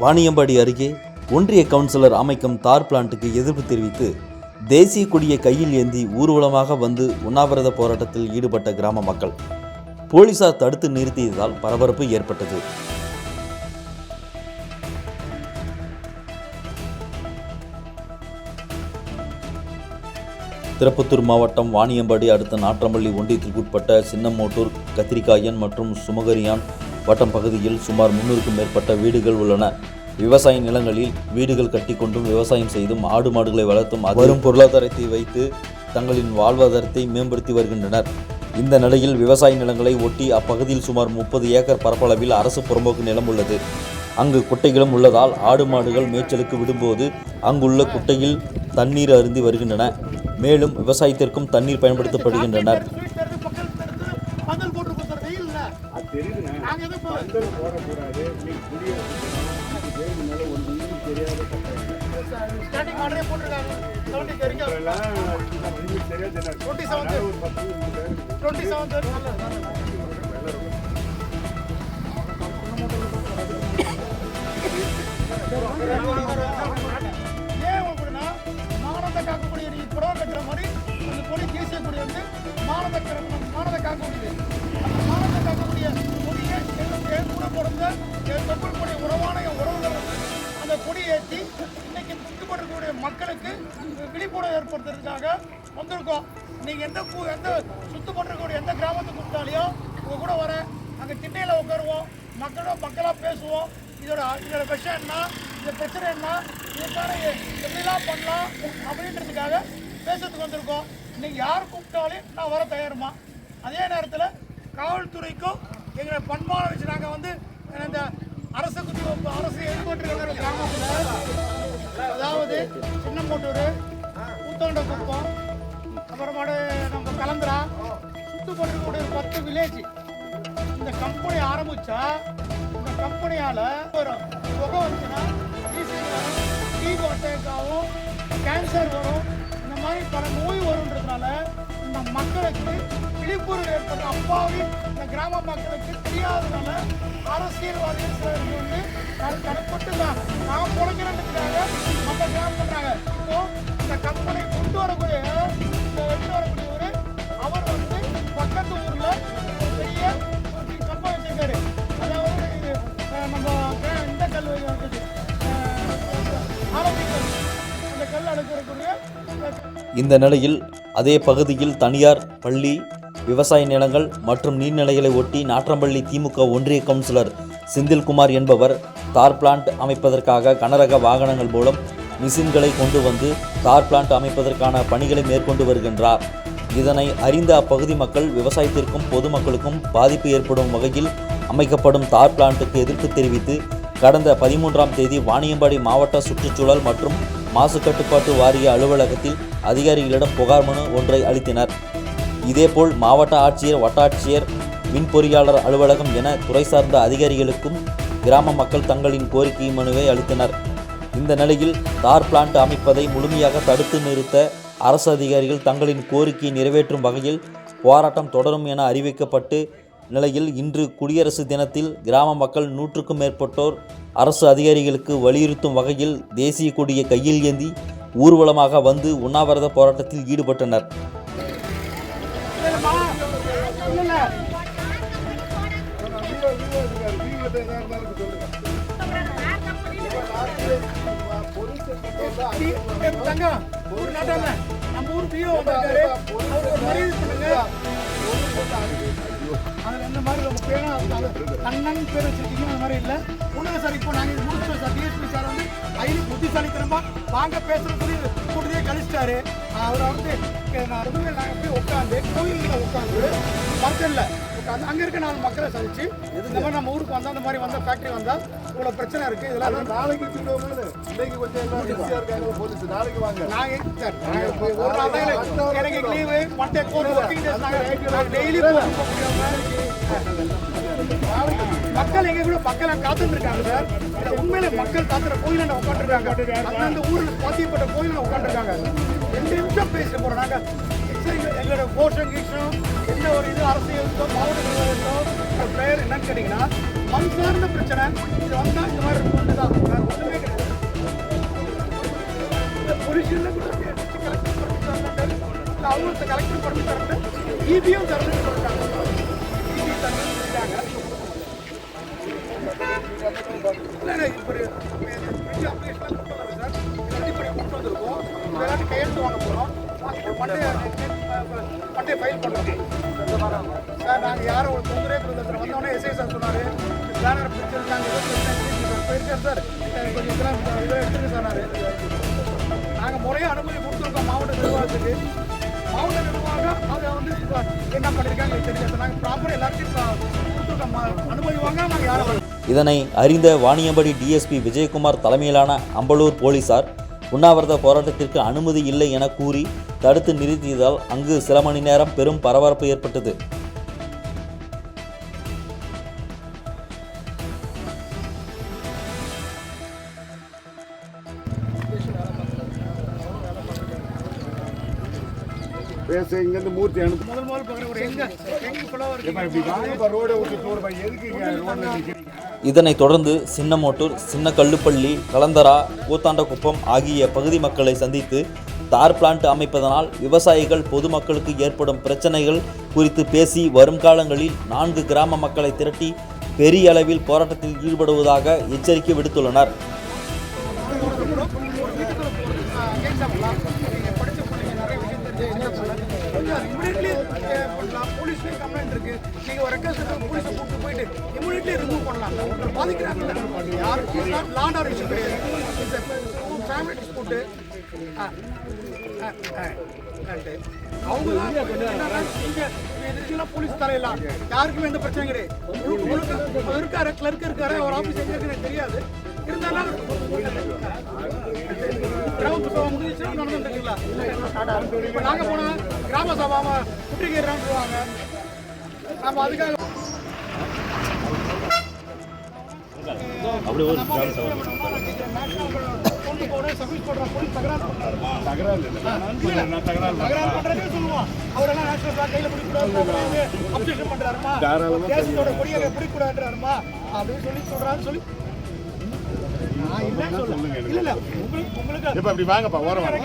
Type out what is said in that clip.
வாணியம்பாடி அருகே ஒன்றிய கவுன்சிலர் அமைக்கும் தார் பிளான்ட்டுக்கு எதிர்ப்பு தெரிவித்து தேசிய கொடியை கையில் ஏந்தி ஊர்வலமாக வந்து உண்ணாவிரத போராட்டத்தில் ஈடுபட்ட கிராம மக்கள் போலீசார் தடுத்து நிறுத்தியதால் பரபரப்பு ஏற்பட்டது. திருப்பத்தூர் மாவட்டம் வாணியம்பாடி அடுத்த நாற்றம்பள்ளி ஒன்றியத்திற்குட்பட்ட சின்னமோட்டூர் கத்திரிக்காயன் மற்றும் சுமகரியான் வட்டம் பகுதியில் சுமார் முன்னூறுக்கும் மேற்பட்ட வீடுகள் உள்ளன. விவசாய நிலங்களில் வீடுகள் கட்டிக்கொண்டும் விவசாயம் செய்தும் ஆடு மாடுகளை வளர்த்தும் வரும் பொருளாதாரத்தை வைத்து தங்களின் வாழ்வாதாரத்தை மேம்படுத்தி வருகின்றனர். இந்த நிலையில் விவசாய நிலங்களை ஒட்டி அப்பகுதியில் சுமார் முப்பது ஏக்கர் பரப்பளவில் அரசு புறம்போக்கு நிலம் உள்ளது. அங்கு குட்டைகளும் உள்ளதால் ஆடு மாடுகள் மேய்ச்சலுக்கு விடும்போது அங்குள்ள குட்டையில் தண்ணீர் அருந்தி வருகின்றன. மேலும் விவசாயத்திற்கும் தண்ணீர் பயன்படுத்தப்படுகின்றனர். பந்தல் போட்டு கொடுத்தாரு வெயில் இல்ல. அது தெரியுதுண்ணே. நாங்க எதுவும் இப்போ பந்தல் போடக்கூடாது. நீங்க குடியிருக்கணும் ஒரு தெரியாத ஸ்டார்டிங் ஆர்டரே போட்டிருக்காங்க. செவன்டி உங்களுக்கு தெரியாது டுவெண்ட்டி செவன் டுவெண்ட்டி செவன் ஏன் அப்படின்னா மானத்தை காக்கக்கூடிய நீ புடவை கட்டுற மாதிரி அந்த கொடி தேசிய கொடி வந்து மானத்தை க- பிறந்த உறவான உறவுகள் அந்த கொடியை ஏற்றி இன்னைக்கு துக்கப்பட்டிருக்கக்கூடிய மக்களுக்கு விழிப்புணர்வு ஏற்படுத்துறதுக்காக வந்திருக்கோம். நீங்க எந்த பூ எந்த சுத்தப்பட்டிருக்கக்கூடிய எந்த கிராமத்துக்கு கொடுத்தாலையும் உங்க கூட வரேன் அங்கே திண்ணையில் உட்காருவோம். மக்களோட மக்களாக பேசுவோம். இதோட இதோட விஷயம் என்ன? இந்த பிரச்சனை என்ன? இதுக்கான எப்படிலாம் பண்ணலாம் அப்படின்றதுக்காக பேசுறதுக்கு வந்திருக்கோம். நீங்கள் யார் கூப்பிட்டாலும் நான் வர தயாருமா? அதே நேரத்தில் காவல்துறைக்கும் எங்களை பண்பான வச்சு நாங்கள் வந்து இந்த அரசு குத்தி அரசு எதிர்கொண்டிருக்கிற கிராமத்தில் அதாவது சின்னமோட்டூர் ஊத்தோண்ட குப்பம் அப்புறமாடு நம்ம கலந்துரா சுத்துப்பட்டிருக்கக்கூடிய ஒரு பத்து வில்லேஜ் இந்த கம்பெனி ஆரம்பித்தா இந்த கம்பெனியால் வரும் புகை வந்துச்சுன்னா டீ அட்டாக் கேன்சர் வரும் இந்த மாதிரி பல நோய் வருன்றதுனால இந்த மக்களுக்கு விழிப்புணர்வு ஏற்பட்ட அப்பாவி இந்த கிராம மக்களுக்கு தெரியாதனால அரசியல்வாதிகள் சிலருக்கு வந்து நான் தனிப்பட்டு தான் நான் பொழைக்கிறதுக்காக மற்ற கிராமம் பண்றாங்க. இப்போ இந்த கம்பெனி கொண்டு வரக்கூடிய இந்த எடுத்து வரக்கூடியவர் அவர் வந்து பக்கத்து ஊர்ல ஒரு பெரிய கம்பெனி வச்சிருக்காரு. அதாவது இது, நம்ம இந்த கல் இருக்குது ஆரோக்கிய கல் அந்த கல் அடுக்கிறக்கூடிய இந்த நிலையில் அதே பகுதியில் தனியார் பள்ளி விவசாய நிலங்கள் மற்றும் நீர்நிலைகளை ஒட்டி நாற்றம்பள்ளி திமுக ஒன்றிய கவுன்சிலர் செந்தில்குமார் என்பவர் தார் பிளான்ட் அமைப்பதற்காக கனரக வாகனங்கள் மூலம் மிஷின்களை கொண்டு வந்து தார் பிளான்ட் அமைப்பதற்கான பணிகளை மேற்கொண்டு வருகின்றார். இதனை அறிந்த அப்பகுதி மக்கள் விவசாயத்திற்கும் பொதுமக்களுக்கும் பாதிப்பு ஏற்படும் வகையில் அமைக்கப்படும் தார் பிளான்ட்டுக்கு எதிர்ப்பு தெரிவித்து கடந்த பதிமூன்றாம் தேதி வாணியம்பாடி மாவட்ட சுற்றுச்சூழல் மற்றும் மாசு கட்டுப்பாட்டு வாரிய அலுவலகத்தில் அதிகாரிகளிடம் புகார் மனு ஒன்றை அளித்தனர். இதேபோல் மாவட்ட ஆட்சியர் வட்டாட்சியர் மின் பொறியாளர் அலுவலகம் என துறை சார்ந்த அதிகாரிகளுக்கும் கிராம மக்கள் தங்களின் கோரிக்கை மனுவை அளித்தனர். இந்த நிலையில் தார் பிளான்ட் அமைப்பதை முழுமையாக தடுத்து நிறுத்த அரசு அதிகாரிகள் தங்களின் கோரிக்கையை நிறைவேற்றும் வகையில் போராட்டம் தொடரும் என அறிவிக்கப்பட்டு நிலையில் இன்று குடியரசு தினத்தில் கிராம மக்கள் நூற்றுக்கும் மேற்பட்டோர் அரசு அதிகாரிகளுக்கு வலியுறுத்தும் வகையில் தேசிய கொடியை கையில் ஏந்தி ஊர்வலமாக வந்து உண்ணாவிரத போராட்டத்தில் ஈடுபட்டனர் நம்ம ஊர் பிஓ வந்திருக்காரு. அவருக்கு மரியாதை பண்ணுங்க. அதுல இந்த மாதிரி ரொம்ப பேரா இருந்தாலும் கண்ணன் பேர் வச்சிருக்கீங்க அந்த மாதிரி இல்லை ஒண்ணுங்க சார் இப்போ நாங்கள் இது முடிச்சிட்டோம் சார் டிஎஸ்பி சார் வந்து ஐடி புத்திசாலித்தனமா வாங்க பேசுறது சொல்லி கூட்டத்தையே கழிச்சிட்டாரு அவரை வந்து இங்க நான் வந்து போய் உட்காந்து கோயிலில் உட்காந்து மரத்தில் உட்காந்து அங்க இருக்க நாலு மக்களை சந்திச்சு இந்த மாதிரி நம்ம ஊருக்கு வந்தா இந்த மாதிரி வந்த ஃபேக்டரி வந்தா இவ்வளவு பிரச்சனை இருக்கு. இதெல்லாம் நாளைக்கு இன்னைக்கு கொஞ்சம் எல்லாம் பிஸியா இருக்காங்க போலீஸ் நாளைக்கு வாங்க. இப்ப ஒரு நாள் தான் எனக்கு- leave Monday court working days நான் டெய்லி மக்கள் எங்க கூட மக்கள் காத்துட்டு இருக்காங்க சார். உண்மையில மக்கள் காத்துற கோயில உட்காந்துருக்காங்க அந்தந்த ஊர்ல பாத்தியப்பட்ட கோயில உட்காந்துருக்காங்க ரெண்டு நிமிஷம் பேசிட்டு போறோம். நாங்க சரி, எங்களோட கோஷம் கீஷம் எந்த ஒரு இது அரசியல் இருக்கோ மாவட்ட பெயர் என்னன்னு கேட்டீங்கன்னா மண் சார்ந்த பிரச்சனை இது வந்தா இந்த மாதிரி இருக்கும் தான் வேற ஒண்ணுமே கிடையாது. பொலிஷன்ல கூட கலெக்டர் பர்மிட் தரணும் இல்லை அவங்களுக்கு கலெக்டர் பண்ணி தரணும் இபியும் தரணும்னு சொல்லிட்டாங்க. இபி தரணும்னு சொல்லிட்டாங்க. இல்லை இப்போ அப்ளிகேஷன் கொண்டு சார். பண்ணி கொண்டு வந்திருக்கோம்? விளையாட்டு கையெழுத்து வாங்க போகிறோம் மண்டே மண்டே ஃபைல் பண்ணுறது சார் நாங்கள் யாரும் ஒரு தொந்தரே கொடுக்கல சார் வந்தோடனே எஸ்ஐ சார் சொன்னார் பேனர் பிடிச்சிருக்காங்க போயிருக்கேன் சார். கொஞ்சம் இதெல்லாம் இதை எடுத்துருக்கு சொன்னார். நாங்கள் முறையாக அனுமதி கொடுத்துருக்கோம் மாவட்ட நிர்வாகத்துக்கு. மாவட்ட நிர்வாகம் அதை வந்து என்ன பண்ணியிருக்காங்க தெரியாது. நாங்கள் ப்ராப்பராக எல்லாருக்கும் கொடுத்துருக்கோம். அனுமதி வாங்க நாங்கள் யாரும் இதனை அறிந்த வாணியம்படி டிஎஸ்பி விஜயகுமார் தலைமையிலான அம்பலூர் போலீசார் உண்ணாவிரத போராட்டத்திற்கு அனுமதி இல்லை என கூறி தடுத்து நிறுத்தியதால் அங்கு சில மணி நேரம் பெரும் பரபரப்பு ஏற்பட்டது. பேச இங்கேருந்து மூர்த்தி அனுப்பு. முதல் முதல் பார்க்குற ஒரு எங்க? எங்க ரோடை விட்டு ரோட்ல நிற்கிறீங்க இதனைத் தொடர்ந்து சின்னமோட்டூர் சின்ன கல்லுப்பள்ளி கலந்தரா கூத்தாண்டகுப்பம் ஆகிய பகுதி மக்களை சந்தித்து தார் பிளான்ட் அமைப்பதனால் விவசாயிகள் பொதுமக்களுக்கு ஏற்படும் பிரச்சனைகள் குறித்து பேசி வரும் காலங்களில் நான்கு கிராம மக்களை திரட்டி பெரிய அளவில் போராட்டத்தில் ஈடுபடுவதாக எச்சரிக்கை விடுத்துள்ளனர். போலீஸ்லேயே கம்ப்ளைண்ட் இருக்குது நீங்கள் ஒரு ரெக்கல்ஸ் போலீஸை கூப்பிட்டு போயிட்டு இமீடியட்லி ரிமூவ் பண்ணலாம். ஒருத்தர் பாதிக்கிறாங்க. யார் லாண்ட் ஆர் இஷ்யூ கிடையாது. ஃபேமிலி டிஸ்பியூட்டு போலீஸ் தலையெல்லாம் யாருக்குமே எந்த பிரச்சனையும் கிடையாது. இருக்காரு கிளர்க் இருக்காரு எங்க எனக்கு தெரியாது இருந்தாலும் கிராம சபா முடிஞ்சிச்சுன்னா நடந்துட்டு இருக்குங்களா இப்போ நாங்க போனா கிராம சபா நம்ம அதுக்காக அப்படி ஒரு கொண்டு போட தகராறு சொல்லுவான் தாராளமா அப்படின்னு சொல்லி சொல்றாரு சொல்லி சொல்லுங்க உங்களுக்கு இப்ப இப்படி வாங்கப்பா ஓரம் வாங்க.